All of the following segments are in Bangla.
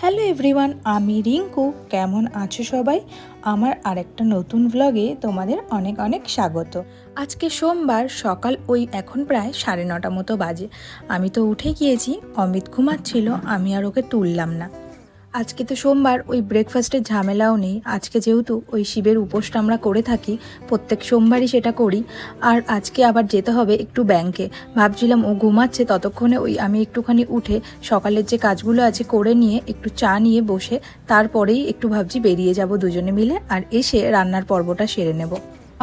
হ্যালো এভরিওয়ান, আমি রিঙ্কু। কেমন আছো সবাই? আমার আরেকটা নতুন ব্লগে তোমাদের অনেক অনেক স্বাগত। আজকে সোমবার, সকাল ওই এখন প্রায় সাড়ে নটা মতো বাজে। আমি তো উঠে গিয়েছি, অমিত ঘুমাচ্ছিল, আমি আর ওকে তুললাম না। আজকে তো সোমবার, ওই ব্রেকফাস্টের ঝামেলাও নেই। আজকে যেহেতু ওই শিবের উপোসটা আমরা করে থাকি, প্রত্যেক সোমবারই সেটা করি। আর আজকে আবার যেতে হবে একটু ব্যাংকে ভাবছিলাম ও ঘুমাচ্ছে, ততক্ষণে ওই আমি একটুখানি উঠে সকালের যে কাজগুলো আছে করে নিয়ে একটু চা নিয়ে বসে, তারপরেই একটু ভাবছি বেরিয়ে যাব দুজনে মিলে, আর এসে রান্নার পর্বটা সেরে নেব।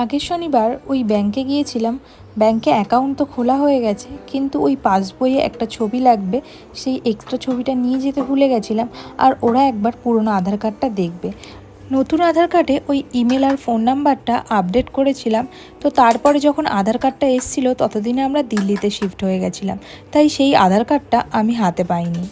আগের শনিবার ওই ব্যাংকে গিয়েছিলাম, ব্যাংকে অ্যাকাউন্ট তো খোলা হয়ে গেছে, কিন্তু ওই পাসবইয়ে একটা ছবি লাগবে, সেই এক্সট্রা ছবিটা নিয়ে যেতে ভুলে গেছিলাম, আর ওরা একবার পুরনো আধার কার্ডটা দেখবে। নতুন আধার কার্ডে ওই ইমেল আর ফোন নাম্বারটা আপডেট করেছিলাম, তো তারপরে যখন আধার কার্ডটা এসেছিল, ততদিনে আমরা দিল্লিতে শিফট হয়ে গেছিলাম, তাই সেই আধার কার্ডটা আমি হাতে পাইনি।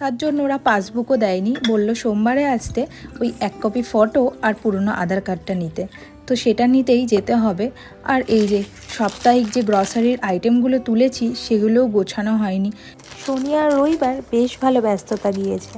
তার জন্য ওরা পাসবুকও দেয়নি, বলল সোমবারে আসতে ওই এক কপি ফটো আর পুরনো আধার কার্ডটা নিতে। তো সেটা নিতেই যেতে হবে। আর এই যে সাপ্তাহিক যে গ্রসারির আইটেমগুলো তুলেছি সেগুলোও গোছানো হয়নি। শনি আর রবিবার বেশ ভালো ব্যস্ততা দিয়েছে।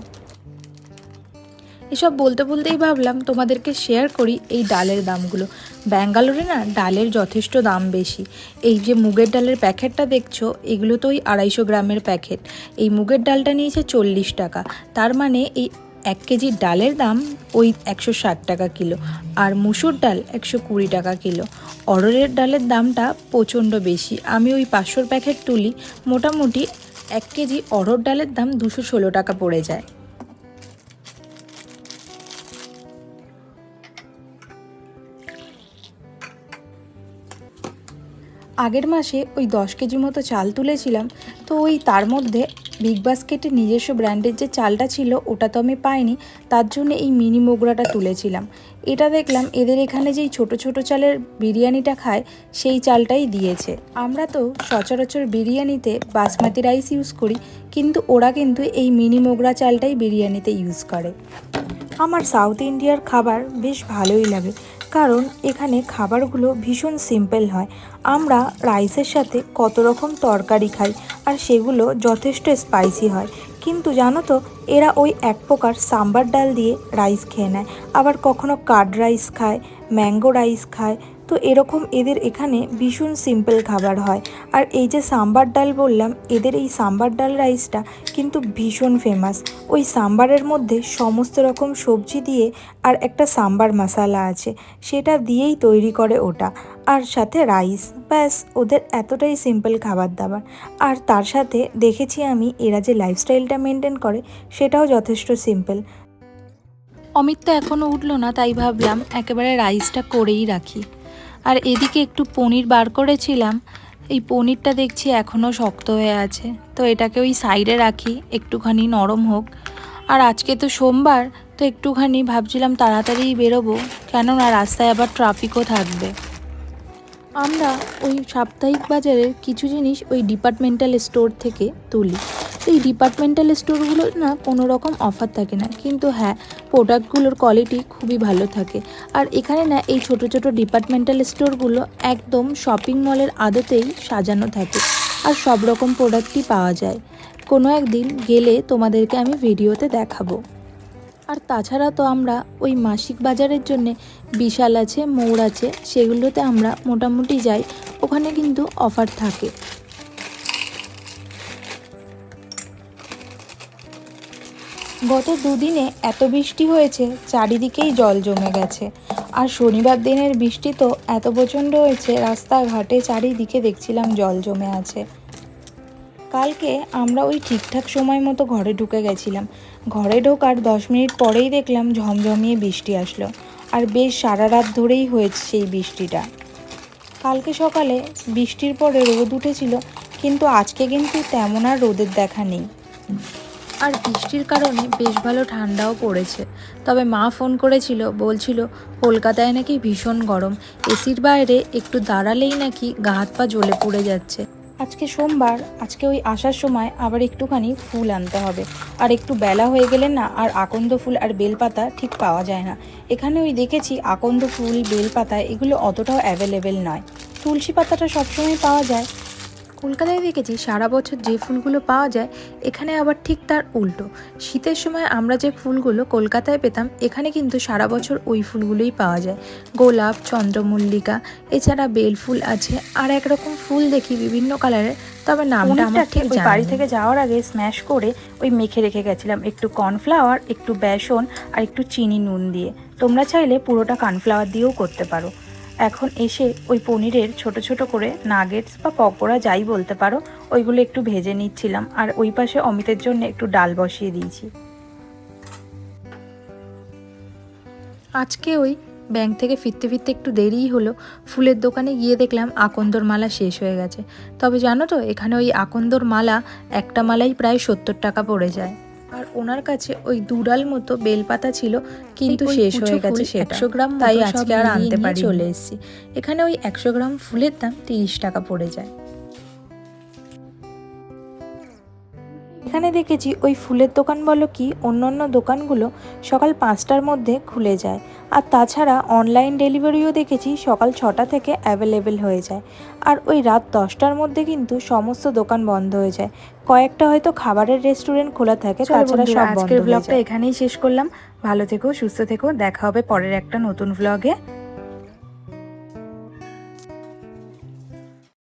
এসব বলতে বলতেই ভাবলাম তোমাদেরকে শেয়ার করি এই ডালের দামগুলো। ব্যাঙ্গালোরে না ডালের যথেষ্ট দাম বেশি। এই যে মুগের ডালের প্যাকেটটা দেখছ এগুলো তো ওই আড়াইশো গ্রামের প্যাকেট। এই মুগের ডালটা নিয়েছে চল্লিশ টাকা। তার মানে এই এক কেজি ডালের দাম ওই একশো ষাট টাকা কিলো আর মুসুর ডাল একশো কুড়ি টাকা কিলো। অরড়ের ডালের দামটা প্রচণ্ড বেশি। আমি ওই পাঁচশোর প্যাকেট তুলি, মোটামুটি এক কেজি অরড় ডালের দাম দুশো ষোলো টাকা পড়ে যায়। আগের মাসে ওই দশ কেজি মতো চাল তুলেছিলাম, তো ওই তার মধ্যে বিগ বাস্কেটে নিজস্ব ব্র্যান্ডের যে চালটা ছিল, ওটা তো আমি পাইনি, তার জন্য এই মিনি মোগরাটা তুলেছিলাম। এটা দেখলাম এদের এখানে যেই ছোট ছোট চালের বিরিয়ানিটা খায়, সেই চালটাই দিয়েছে। আমরা তো সচরাচর বিরিয়ানিতে বাসমতি রাইস ইউজ করি, কিন্তু ওরা কিন্তু এই মিনি মোগরা চালটাই বিরিয়ানিতে ইউজ করে। আমার সাউথ ইন্ডিয়ার খাবার বেশ ভালোই লাগে, কারণ এখানে খাবারগুলো ভীষণ সিম্পল হয়। আমরা রাইসের সাথে কত রকম তরকারি খাই, আর সেগুলো যথেষ্ট স্পাইসি হয়। কিন্তু জানো তো, এরা ওই এক প্রকার সাম্বার ডাল দিয়ে রাইস খেয়ে নেয়। আবার কখনো কার্ড রাইস খায় ম্যাঙ্গো রাইস খায় তো এরকম এদের এখানে ভীষণ সিম্পল খাবার হয়। আর এই যে সাম্বার ডাল বললাম, এদের এই সাম্বার ডাল রাইসটা কিন্তু ভীষণ ফেমাস ওই সাম্বারের মধ্যে সমস্ত রকম সবজি দিয়ে আর একটা সাম্বার মশালা আছে, সেটা দিয়েই তৈরি করে ওটা। আর সাথে রাইস ব্যাস, ওদের এতটাই সিম্পল খাবার দাবার। আর তার সাথে দেখেছি আমি, এরা যে লাইফস্টাইলটা মেনটেন করে, সেটাও যথেষ্ট সিম্পল অমিত তো এখনও উঠল না, তাই ভাবলাম একেবারে রাইসটা করেই রাখি। আর এদিকে একটু পনির বার করেছিলাম। এই পনিরটা দেখছি এখনও শক্ত হয়ে আছে। তো এটাকে ওই সাইডে রাখি, একটুখানি নরম হোক। আর আজকে তো সোমবার, তো একটুখানি ভাবছিলাম তাড়াতাড়ি বেরোবো। কেননা রাস্তায় আবার ট্রাফিকও থাকবে। আমরা ওই সাপ্তাহিক বাজারের কিছু জিনিস ওই ডিপার্টমেন্টাল স্টোর থেকে তুলি। এই ডিপার্টমেন্টাল স্টোরগুলো না কোনো রকম অফার থাকে না। কিন্তু হ্যাঁ প্রোডাক্টগুলোর কোয়ালিটি খুবই ভালো থাকে। আর এখানে না এই ছোট ছোট ডিপার্টমেন্টাল স্টোরগুলো একদম শপিং মলের আদতেই সাজানো থাকে আর সব রকম প্রোডাক্টই পাওয়া যায়। কোনো একদিন গেলে তোমাদেরকে আমি ভিডিওতে দেখাবো। আর তাছাড়া তো আমরা ওই মাসিক বাজারের জন্যে বিশাল আছে মৌর আছে, সেগুলোতে আমরা মোটামুটি যাই, ওখানে কিন্তু অফার থাকে। গত দুদিনে এত বৃষ্টি হয়েছে, চারিদিকেই জল জমে গেছে। আর শনিবার দিনের বৃষ্টি তো এত প্রচণ্ড হয়েছে, রাস্তাঘাটে চারিদিকে দেখছিলাম জল জমে আছে। কালকে আমরা ওই ঠিকঠাক সময় মতো ঘরে ঢুকে গেছিলাম। ঘরে ঢোকার দশ মিনিট পরেই দেখলাম ঝমঝমিয়ে বৃষ্টি আসলো। আর বেশ সারা রাত ধরেই হয়েছে সেই বৃষ্টিটা। কালকে সকালে বৃষ্টির পরে রোদ উঠেছিল, কিন্তু আজকে কিন্তু তেমন আর রোদের দেখা নেই। আর বৃষ্টির কারণে বেশ ভালো ঠান্ডাও পড়েছে। তবে মা ফোন করেছিল, বলছিল, কলকাতায় নাকি ভীষণ গরম। এসির বাইরে একটু দাঁড়ালেই নাকি গা হাত পা জ্বলে পড়ে যাচ্ছে। আজকে সোমবার, আজকে ওই আসার সময় আবার একটুখানি ফুল আনতে হবে। আর একটু বেলা হয়ে গেলে না, আর আকন্দ ফুল আর বেলপাতা ঠিক পাওয়া যায় না। এখানে ওই দেখেছি, আকন্দ ফুল, বেলপাতা এগুলো অতটাও অ্যাভেলেবেল নয়। তুলসী পাতাটা সবসময় পাওয়া যায়। কলকাতায় দেখেছি সারা বছর যে ফুলগুলো পাওয়া যায় এখানে আবার ঠিক তার উল্টো। শীতের সময় আমরা যে ফুলগুলো কলকাতায় পেতাম এখানে কিন্তু সারা বছর ওই ফুলগুলোই পাওয়া যায়। গোলাপ চন্দ্রমল্লিকা এছাড়া বেল ফুল আছে আর একরকম ফুল দেখি বিভিন্ন কালারের তবে নামটা আমার ঠিক ওই বাড়ি থেকে যাওয়ার আগে স্ম্যাশ করে ওই মেখে রেখে গেছিলাম একটু কর্নফ্লাওয়ার একটু বেসন আর একটু চিনি নুন দিয়ে। তোমরা চাইলে পুরোটা কর্নফ্লাওয়ার দিয়েও করতে পারো। এখন এসে ওই পনিরের ছোট ছোট করে নাগেটস বা পকোড়া যাই বলতে পারো, ওইগুলো একটু ভেজে নিচ্ছিলাম আর ওই পাশে অমিতের জন্য একটু ডাল বসিয়ে দিয়েছি। আজকে ওই ব্যাংক থেকে ফিরতে ফিরতে একটু দেরিই হলো, ফুলের দোকানে গিয়ে দেখলাম আকন্দর মালা শেষ হয়ে গেছে। তবে জানো তো, এখানে ওই আকন্দর মালা একটা মালাই প্রায় সত্তর টাকা পড়ে যায়। আর ওনার কাছে ওই দুডাল মতো বেলপাতা ছিল কিন্তু শেষ হয়ে গেছে সে একশো গ্রাম তাই আজকে আর আনতে পারি চলে এসেছি। এখানে ওই একশো গ্রাম ফুলের দাম তিরিশ টাকা পড়ে যায়। এখানে দেখেছি ওই ফুলের দোকান বলো কি অন্য অন্য দোকানগুলো সকাল পাঁচটার মধ্যে খুলে যায়। আর তাছাড়া অনলাইন ডেলিভারিও দেখেছি সকাল ছটা থেকে অ্যাভেলেবেল হয়ে যায়। আর ওই রাত দশটার মধ্যে কিন্তু সমস্ত দোকান বন্ধ হয়ে যায়। কয়েকটা হয়তো খাবারের রেস্টুরেন্ট খোলা থাকে তাছাড়া সব আজকের ব্লগটা এখানেই শেষ করলাম। ভালো থেকো সুস্থ থেকো দেখা হবে পরের একটা নতুন ব্লগে